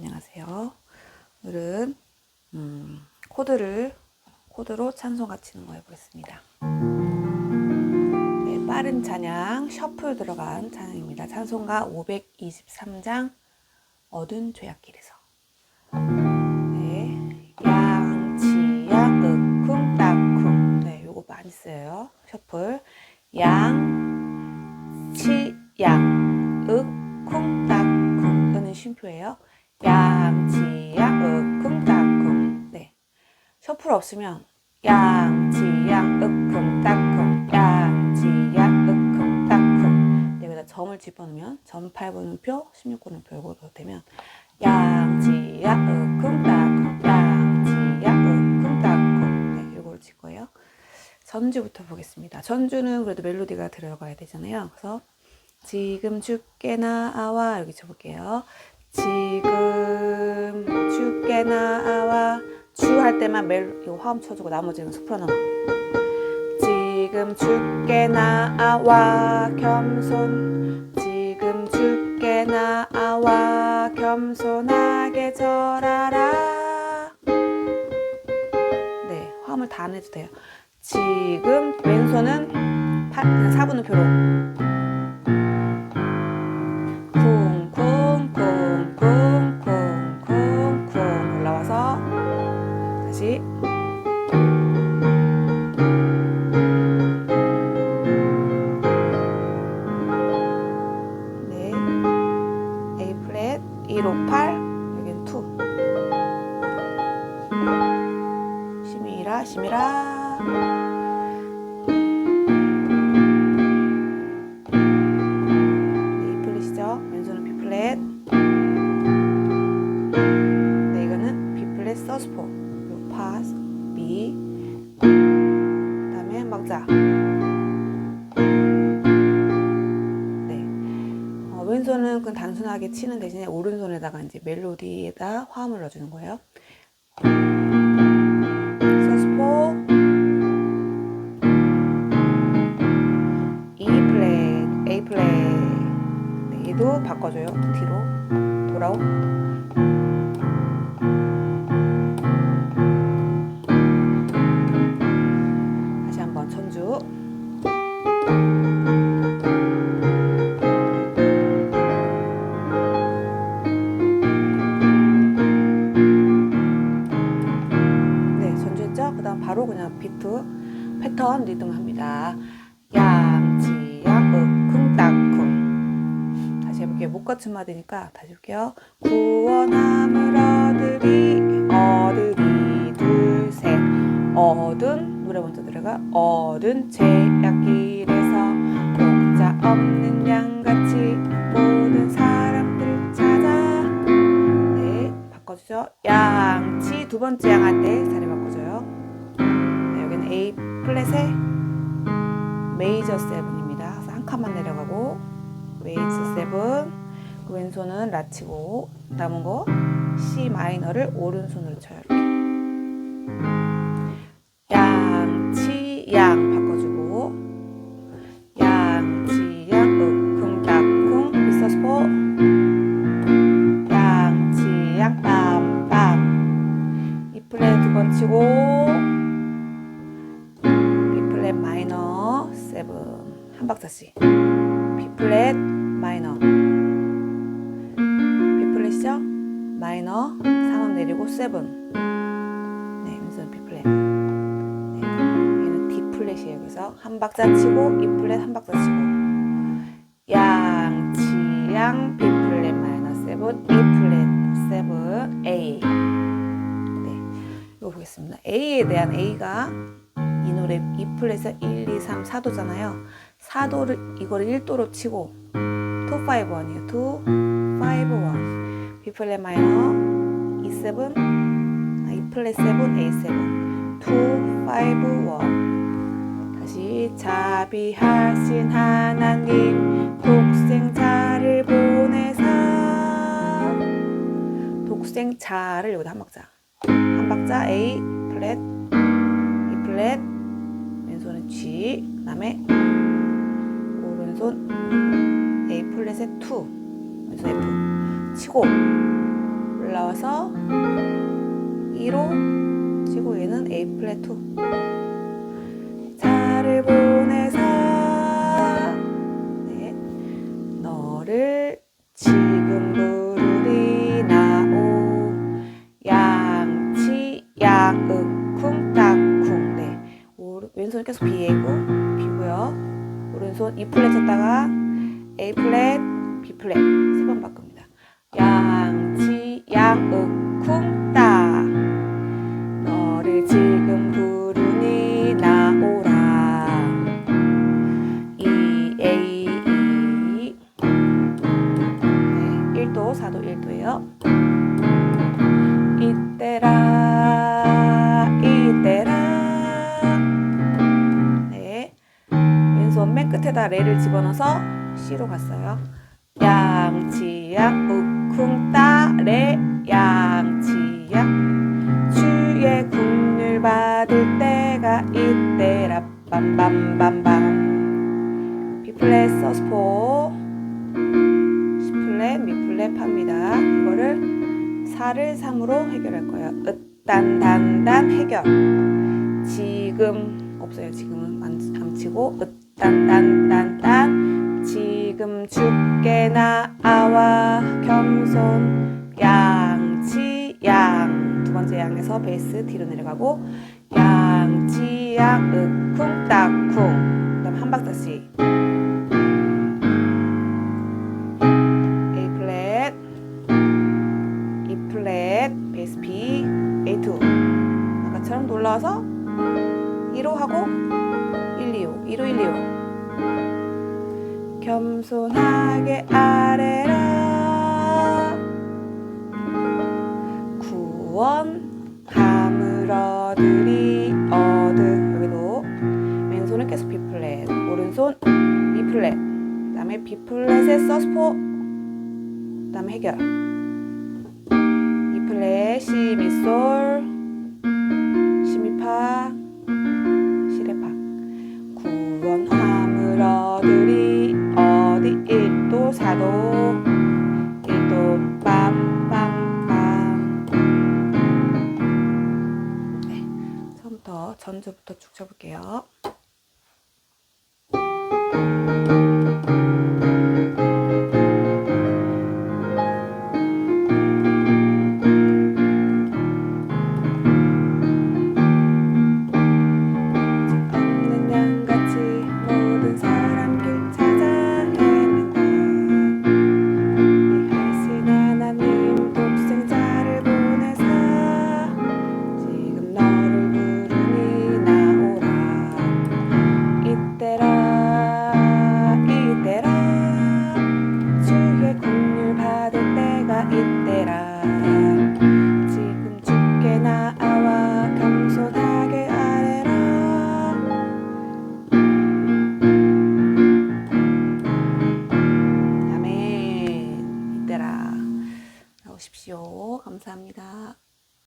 안녕하세요. 오늘은 음, 코드를 코드로 찬송가 치는 거 해보겠습니다. 네, 빠른 찬양 셔플 들어간 찬양입니다. 찬송가 523장 어두운 죄악길에서 네, 양치양 으쿵 따쿵 네, 요거 많이 써요. 셔플 양치양 으쿵 따쿵 이거는 쉼표예요. 양치양 으쿵 따쿵 네 셔플 없으면 양치양 으쿵 따쿵 양치양 으쿵 따쿵 네, 여기다 점을 집어넣으면 점 8분음표 16분음표 이걸로 되면 양치양 으쿵 따쿵 양치양 으쿵 따쿵 네 이걸 칠 거예요. 전주부터 보겠습니다. 전주는 그래도 멜로디가 들어가야 되잖아요. 그래서 지금 죽게 나와 여기 쳐볼게요. 지금 죽게 나와 주 할 때만 멜 화음 쳐주고 나머지는 소프라노. 지금 죽게 나와 겸손 지금 죽게 나와 겸손하게 절하라. 네 화음을 다 안 해도 돼요. 지금 왼손은 4분음표로 자. 네. 어, 왼손은 그냥 단순하게 치는 대신에 오른손에다가 이제 멜로디에다 화음을 넣어주는 거예요. 서스포. E 플랫, A 플랫. 네, 얘도 바꿔줘요. 뒤로 돌아오. 못 갖춘 마디니까 다시. 구원함을 얻으리 얻으리 둘셋 어둔 노래 먼저 들어가 어둔 제약길에서 목자 없는 양같이 모든 사람들 찾아 네 바꿔주죠. 양치 두 번째 양할 때 자리 바꿔줘요. 네, 여기는 A 플랫에 메이저 세븐입니다. 한 칸만 내려가고 메이저 세븐 그 왼손은 라치고 남은 거 C 마이너를 오른손으로 쳐요. 이렇게. 양치 양 바꿔주고. 양치 양 으쿵 따쿵 비서스포. 양치 양 빰빰. 이 플랫 두 번 치고. B 플랫 마이너 세븐. 한 박자씩 마이너 3음 내리고 세븐 네 왼손 B 플랫 네, 얘는 D 플랫이에요 그래서 한 박자 치고 E 플랫 한 박자 치고 양치양 B 플랫 마이너 세븐 E 플랫 세븐 A 네 이거 보겠습니다 A에 대한 A가 이 노래 E 플랫에서 1, 2, 3, 4도잖아요. 4도를 이거를 1도로 치고 2, 5, 1이에요. 2, 5, 1. B 플랫 마이너 E7 아, E 플랫 7, A7 2, 5, 1 다시 자비하신 하나님 독생자를 보내사. 독생자를 여기다 한 박자. 한 박자 A 플랫 E 플랫 왼손은 G 그 다음에 오른손 A 플랫에 2 왼손 F 치고 올라 올라와서 2로 치고 얘는 A 플랫 2 차를 보내서 네. 너를 지금 부르리 나오. 양치 양윽쿵 딱쿵. 네. 왼손 계속 B이고 B고요. 오른손 E 플랫 쳤다가 A 플랫 B 플랫 세 번 바꿉니다 양치 양윽쿵 딱 너를 지금 부르니 나오라. E 네, 1도 4도 1도예요. 이때라 이때라. 네 왼손 맨 끝에다 레를 집어넣어서 C로 갔어요 양치양 우쿵 따레 양치양 주의 국률 받을 때가 이때라. 빰빰빰빰. B 플랫 서스포 C 플랫 미 플랫 팝니다. 이거를 4를 3으로 해결할 거예요. 으딴단단 해결. 지금 없어요. 지금은 안, 안 치고 으딴딴딴딴 지금 죽 게 나와 겸손 양치 양 두 번째 양에서 베이스 뒤로 내려가고 양치 양 으쿵 딱쿵. 그다음 한 박자씩 겸손하게 아래라. 구원함을 얻으리 얻으 여기도 왼손은 계속 B 플랫 오른손 E 플랫 그 다음에 B 플랫에 서스포 그 다음에 해결. E 플랫 C 미솔 네, 처음부터 전주부터 쭉 쳐볼게요